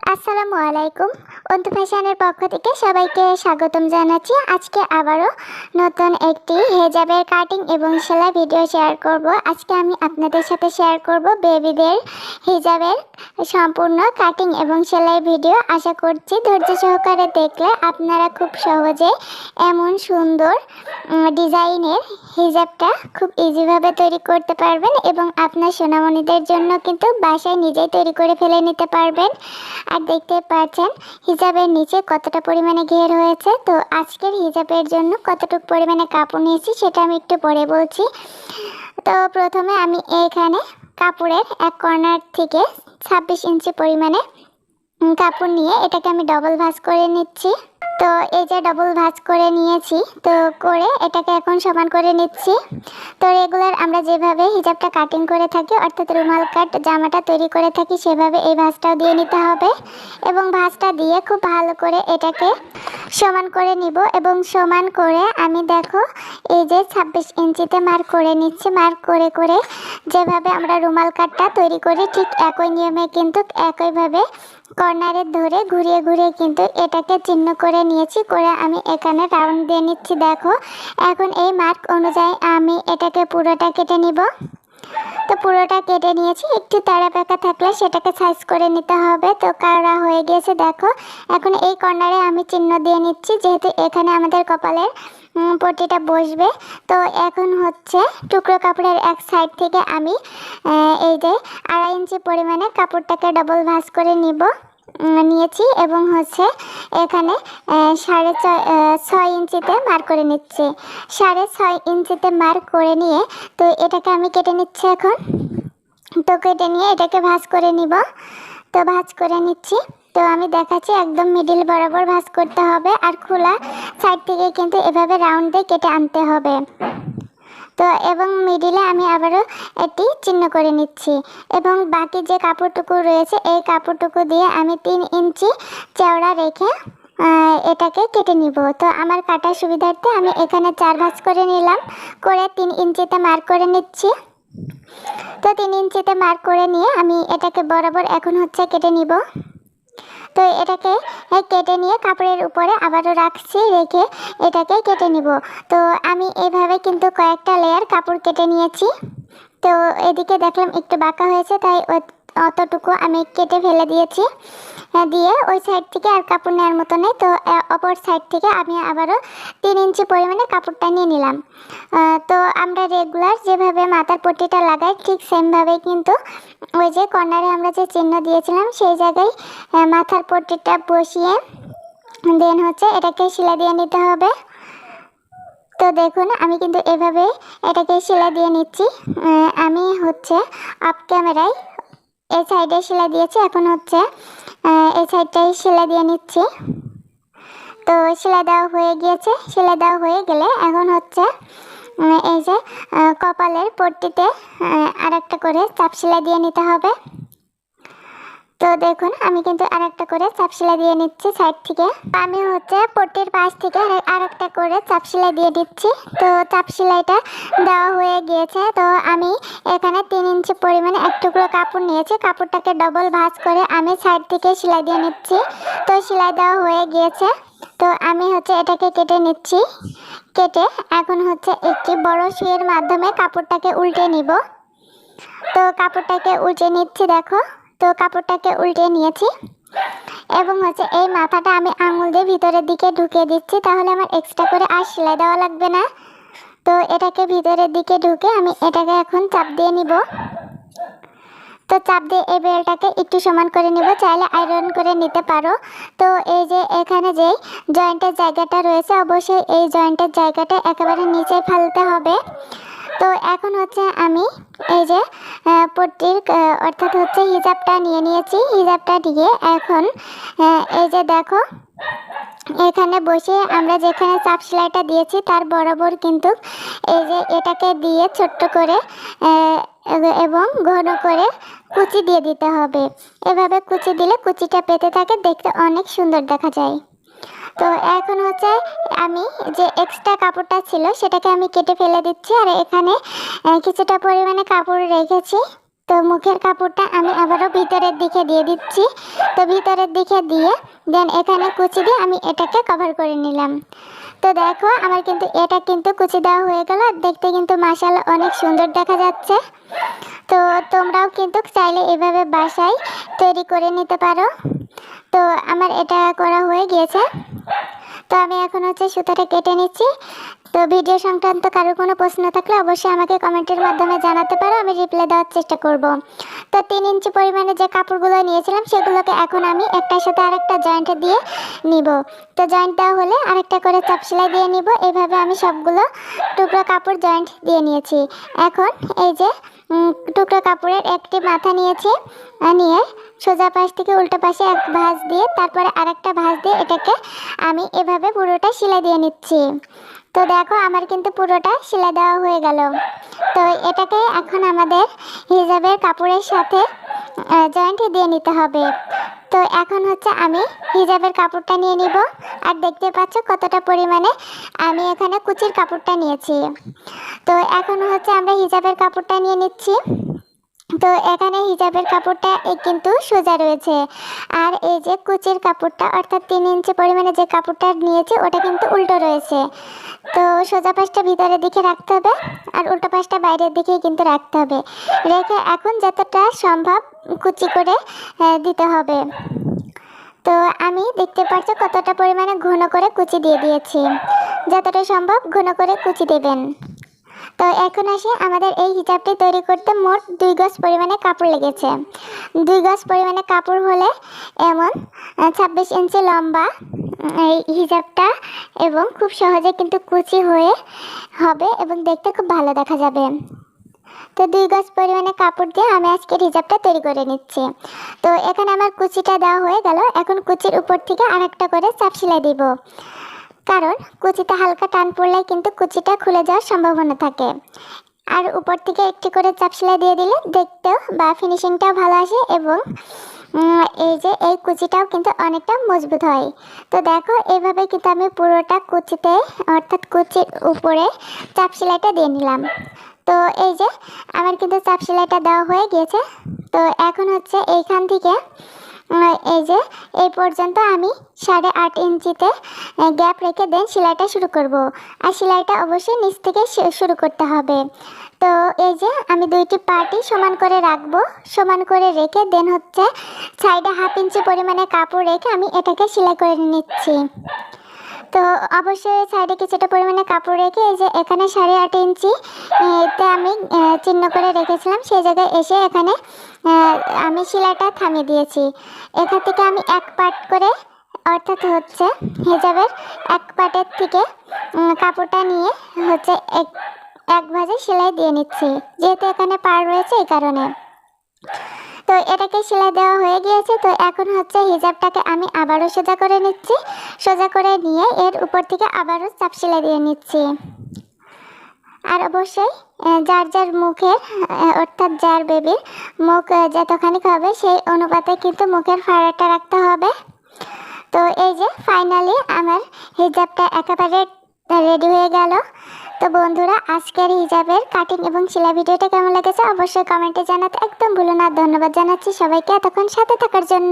আসসালামু আলাইকুম। অন্তু ফ্যাশনের পক্ষ থেকে সবাইকে স্বাগতম জানাচ্ছি। আজকে আবারও নতুন একটি হেজাবের কাটিং এবং সেলাই ভিডিও শেয়ার করব। আজকে আমি আপনাদের সাথে শেয়ার করব বেবিদের হিজাবের সম্পূর্ণ কাটিং এবং সেলাই ভিডিও। আশা করছি ধৈর্য সহকারে দেখলে আপনারা খুব সহজে এমন সুন্দর ডিজাইনের হিজাবটা খুব ইজিভাবে তৈরি করতে পারবেন এবং আপনার সোনামণিদের জন্য কিন্তু বাসায় নিজেই তৈরি করে ফেলে নিতে পারবেন। আর দেখতে পাচ্ছেন হিজাবের নিচে কতটা পরিমাণে ঘের হয়েছে? তো আজকের হিজাবের জন্য কতটুকু পরিমাণে কাপড় নিয়েছি সেটা আমি একটু পরে বলছি। তো প্রথমে আমি এখানে কাপড়ের এক কর্নার থেকে ছাব্বিশ ইঞ্চি পরিমাণে কাপড় নিয়ে এটাকে আমি ডবল ভাঁজ করে নিচ্ছি। তো এই যে ডবল ভাঁজ করে নিয়েছি, তো করে এটাকে এখন সমান করে নিচ্ছি। তো রেগুলার আমরা যেভাবে হিজাবটা কাটিং করে থাকি, অর্থাৎ রুমাল কাট জামাটা তৈরি করে থাকি, সেভাবে এই ভাঁজটাও দিয়ে নিতে হবে। এবং ভাঁজটা দিয়ে খুব ভালো করে এটাকে সমান করে নিব এবং সমান করে আমি দেখো, এই যে ছাব্বিশ ইঞ্চিতে মার্ক করে নিচ্ছি। মার্ক করে করে যেভাবে আমরা রুমাল কাটটা তৈরি করি, ঠিক একই নিয়মে কিন্তু একইভাবে কর্নারে ধরে ঘুরিয়ে ঘুরিয়ে কিন্তু এটাকে চিহ্ন করে নিয়েছি করে আমি এখানে রাউন্ড দিয়ে নিচ্ছি দেখো। এখন এই মার্ক অনুযায়ী আমি এটাকে পুরোটা কেটে নিব। তো পুরোটা কেটে নিয়েছি একটু তাড়া পাকা থাকলে সেটাকে সাইজ করে নিতে হবে। তো কারা হয়ে গিয়েছে দেখো। এখন এই কর্নারে আমি চিহ্ন দিয়ে নিচ্ছি যেহেতু এখানে আমাদের কপালের উম, পট্টিটা বসবে। তো এখন হচ্ছে টুকরো কাপড়ের এক সাইড থেকে আমি এই যে আড়াই ইঞ্চি পরিমাণে কাপড়টাকে ডবল ভাঁজ করে নিব। নিয়েছি এবং হচ্ছে এখানে সাড়ে ছয় ইঞ্চিতে মার করে নিচ্ছি। সাড়ে ছয় ইঞ্চিতে মার করে নিয়ে, তো এটাকে আমি কেটে নিচ্ছি এখন। তো কেটে নিয়ে এটাকে ভাঁজ করে নিব। তো ভাঁজ করে নিচ্ছি। তো আমি দেখাচ্ছি একদম মিডিল বরাবর ভাঁজ করতে হবে। আর খোলা সাইড থেকে কিন্তু এভাবে রাউন্ড দিয়ে কেটে আনতে হবে। তো এবং মিডিলে আমি আবারও এটি চিহ্ন করে নিচ্ছি। এবং বাকি যে কাপড়টুকু রয়েছে, এই কাপড়টুকু দিয়ে আমি তিন ইঞ্চি চওড়া রেখে এটাকে কেটে নিব। তো আমার কাটার সুবিধার্থে আমি এখানে চার ভাঁজ করে নিলাম, করে তিন ইঞ্চিতে মার্ক করে নিচ্ছি। তো তিন ইঞ্চিতে মার্ক করে নিয়ে আমি এটাকে বরাবর এখন হচ্ছে কেটে নিব। তো এটাকে কেটে নিয়ে কাপড়ের উপরে আবারও রাখছি, রেখে এটাকে কেটে নিব। তো আমি এইভাবে কিন্তু কয়েকটা লেয়ার কাপড় কেটে নিয়েছি। তো এদিকে দেখলাম একটু বাঁকা হয়েছে, তাই অতটুকু আমি কেটে ফেলে দিয়েছি। দিয়ে ওই সাইড থেকে আর কাপড় নেওয়ার মতো নেই। তো অপর সাইড থেকে আমি আবারও তিন ইঞ্চি পরিমাণে কাপড়টা নিয়ে নিলাম। তো আমরা রেগুলার যেভাবে মাথার পট্টিটা লাগাই, ঠিক সেমভাবেই কিন্তু ওই যে কর্নারে আমরা যে চিহ্ন দিয়েছিলাম, সেই জায়গায় মাথার পট্টিটা বসিয়ে দেন হচ্ছে এটাকে সেলাই দিয়ে নিতে হবে। তো দেখুন, আমি কিন্তু এভাবে এটাকে সেলাই দিয়ে নিচ্ছি। আমি হচ্ছে আপ ক্যামেরায় এই সাইডে সেলাই দিয়েছি, এখন হচ্ছে এই সাইডটাই সেলাই দিয়ে নিচ্ছি। তো সেলাই দেওয়া হয়ে গিয়েছে, সেলাই দেওয়া হয়ে গেলে এখন হচ্ছে এই যে কপালের পট্টিতে আর একটা করে চাপ সেলাই দিয়ে নিতে হবে। তো দেখুন, আমি কিন্তু আর একটা করে চাপ সেলাই দিয়ে নিচ্ছি সাইড থেকে। আমি হচ্ছে পট্টির পাশ থেকে আর একটা করে চাপ সেলাই দিয়ে দিচ্ছি। তো চাপ সেলাইটা দেওয়া হয়ে গিয়েছে। তো আমি এখানে তিন ইঞ্চি পরিমাণে এক টুকরো কাপড় নিয়েছি। কাপড়টাকে ডবল ভাঁজ করে আমি সাইড থেকে সেলাই দিয়ে নিচ্ছি। তো সেলাই দেওয়া হয়ে গিয়েছে। তো আমি হচ্ছে এটাকে কেটে নিচ্ছি। কেটে এখন হচ্ছে একটি বড় সুইয়ের মাধ্যমে কাপড়টাকে উল্টে নিব। তো কাপড়টাকে উল্টে নিচ্ছি, দেখো। তো কাপড়টাকে উল্টে নিয়েছি। এবং হচ্ছে এই মাথাটা আমি আঙুল দিয়ে ভিতরের দিকে ঢুকিয়ে দিচ্ছি, তাহলে আমার এক্সট্রা করে আর সেলাই দেওয়া লাগবে না। তো এটাকে ভিতরের দিকে ঢুকে আমি এটাকে এখন চাপ দিয়ে নিব। তো চাপ দিয়ে এই বেলটাকে একটু সমান করে নিব, চাইলে আয়রন করে নিতে পারো। তো এই যে এখানে যে জয়েন্টের জায়গাটা রয়েছে, অবশ্যই এই জয়েন্টের জায়গাটা একেবারে নিচে ফেলতে হবে। তো এখন হচ্ছে আমি এই যে পট্টির অর্থাৎ হচ্ছে হিজাবটা নিয়ে নিয়েছি। হিজাবটা দিয়ে এখন এই যে দেখো, এখানে বসে আমরা যেখানে চাপ সেলাইটা দিয়েছি, তার বরাবর কিন্তু এই যে এটাকে দিয়ে ছোট্ট করে এবং ঘন করে কুচি দিয়ে দিতে হবে। এভাবে কুচি দিলে কুচিটা পেতে থাকে, দেখতে অনেক সুন্দর দেখা যায়। তো এখন হচ্ছে আমি যে এক্সট্রা কাপড়টা ছিল সেটাকে আমি কেটে ফেলে দিচ্ছি আর এখানে কিছুটা পরিমাণে কাপড় রেখেছি। তো মুখের কাপড়টা আমি আবারও ভিতরের দিকে দিয়ে দিচ্ছি। তো ভিতরের দিকে দিয়ে দেন এখানে কুচি দিয়ে আমি এটাকে কভার করে নিলাম। তো দেখো আমার কিন্তু, এটা কিন্তু কুচি দেওয়া হয়ে গেল। দেখতে কিন্তু মাসাল অনেক সুন্দর দেখা যাচ্ছে। তো তোমরাও কিন্তু চাইলে এভাবে বাসায় তৈরি করে নিতে পারো। তো আমার এটা করা হয়ে গিয়েছে। তো আমি এখন হচ্ছে সুতাটা কেটে নিচ্ছি। তো ভিডিও সংক্রান্ত কারোর কোনো প্রশ্ন থাকলে অবশ্যই আমাকে কমেন্টের মাধ্যমে জানাতে পারো, আমি রিপ্লাই দেওয়ার চেষ্টা করব। তো তিন ইঞ্চি পরিমাণে যে কাপড়গুলো নিয়েছিলাম, সেগুলোকে এখন আমি একটার সাথে আরেকটা জয়েন্টে দিয়ে নিব। তো জয়েন্ট দেওয়া হলে আরেকটা করে চাপ সেলাই দিয়ে নিব। এভাবে আমি সবগুলো টুকরো কাপড় জয়েন্ট দিয়ে নিয়েছি। এখন এই যে টুকরো কাপড়ের একটি মাথা নিয়েছি। নিয়ে সোজা পাশ থেকে উল্টো পাশে এক ভাঁজ দিয়ে, তারপরে আরেকটা ভাঁজ দিয়ে এটাকে আমি এভাবে পুরোটা সেলাই দিয়ে নিচ্ছি। তো দেখো আমার কিন্তু পুরোটা সেলাই দেওয়া হয়ে গেল। তো এটাকে এখন আমাদের হিজাবের কাপড়ের সাথে জয়েন্ট দিয়ে নিতে হবে। তো এখন হচ্ছে আমি হিজাবের কাপড়টা নিয়ে নিব। আর দেখতে পাচ্ছ কতটা পরিমাণে আমি এখানে কুচির কাপড়টা নিয়েছি। তো এখন হচ্ছে আমরা হিজাবের কাপড়টা নিয়ে নিচ্ছি। তো এখানে হিজাবের কাপড়টা কিন্তু সোজা রয়েছে। আর এই যে কুচির কাপড়টা, অর্থাৎ তিন ইঞ্চি পরিমাণে যে কাপড়টা নিয়েছে, ওটা কিন্তু উল্টো রয়েছে। তো সোজা পাশটা ভিতরের দিকে রাখতে হবে, আর উল্টো পাশটা বাইরের দিকেই কিন্তু রাখতে হবে। রেখে এখন যতটা সম্ভব কুচি করে দিতে হবে। তো আমি দেখতে পাচ্ছি কতটা পরিমাণে ঘন করে কুচি দিয়ে দিয়েছি। যতটা সম্ভব ঘন করে কুচি দেবেন। তো এখন আসি আমাদের এই হিজাবটি তৈরি করতে মোট দুই গজ পরিমাণে কাপড় লেগেছে। দুই গজ পরিমাণে কাপড় হলে এমন ছাব্বিশ ইঞ্চি লম্বা এই হিজাবটা এবং খুব সহজে কিন্তু কুচি হয়ে হবে এবং দেখতে খুব ভালো দেখা যাবে। তো দুই গজ পরিমাণে কাপড় দিয়ে আমি আজকের হিজাবটা তৈরি করে নিচ্ছি। তো এখানে আমার কুচিটা দেওয়া হয়ে গেল। এখন কুচির উপর থেকে আরেকটা করে চাপ সেলাই দিব। কারণ কুচিতে হালকা টান পড়লে কিন্তু কুচিটা খুলে যাওয়ার সম্ভাবনা থাকে। আর উপর থেকে একটি করে চাপ সেলাই দিয়ে দিলে দেখতেও বা ফিনিশিংটাও ভালো আসে এবং এই যে এই কুচিটাও কিন্তু অনেকটা মজবুত হয়। তো দেখো এইভাবে কিন্তু আমি পুরোটা কুচিতে, অর্থাৎ কুচির উপরে চাপ সেলাইটা দিয়ে নিলাম। তো এই যে, আমার কিন্তু চাপ সেলাইটা দেওয়া হয়ে গিয়েছে। তো এখন হচ্ছে এইখান থেকে এই যে, এই পর্যন্ত আমি সাড়ে আট ইঞ্চিতে গ্যাপ রেখে দেন সেলাইটা শুরু করব। আর সেলাইটা অবশ্যই নিচ থেকে শুরু করতে হবে। তো এই যে, আমি দুইটি পার্টি সমান করে রাখব। সমান করে রেখে দেন হচ্ছে, সাইডে হাফ ইঞ্চি পরিমাণে কাপড় রেখে আমি এটাকে সেলাই করে নিচ্ছি। তো অবশ্যই সাইডে কিছুটা পরিমাণে কাপড় রেখে এই যে এখানে সাড়ে আট ইঞ্চি তে আমি চিহ্ন করে রেখেছিলাম। সেই জায়গায় এসে এখানে আমি সেলাইটা থামিয়ে দিয়েছি। এখান থেকে আমি এক পার্ট করে, অর্থাৎ হচ্ছে হিজাবের এক পার্টের থেকে কাপড়টা নিয়ে হচ্ছে এক এক ভাজে সেলাই দিয়ে নিচ্ছি। যেহেতু এখানে পার রয়েছে এই কারণে। তো এটাকে সেলাই দেওয়া হয়ে গিয়েছে, তো এখন হচ্ছে হিজাবটাকে আমি আবারও সোজা করে নিচ্ছি। সোজা করে নিয়ে এর উপর থেকে আবারও চাপ সেলাই দিয়ে নিচ্ছি। আর অবশ্যই যার যার মুখের অর্থাৎ যার বেবির মুখ যতখানি হবে, সেই অনুপাতে কিন্তু মুখের ফাড়াটা রাখতে হবে। তো এই যে ফাইনালি আমার হিজাবটা একেবারে রেডি হয়ে গেল। তো বন্ধুরা, আজকের হিজাবের কাটিং এবং সেলাই ভিডিওটা কেমন লেগেছে? অবশ্যই কমেন্টে জানাতে একদম ভুলো না। ধন্যবাদ জানাচ্ছি সবাইকে। এতক্ষণ সাথে থাকার জন্য।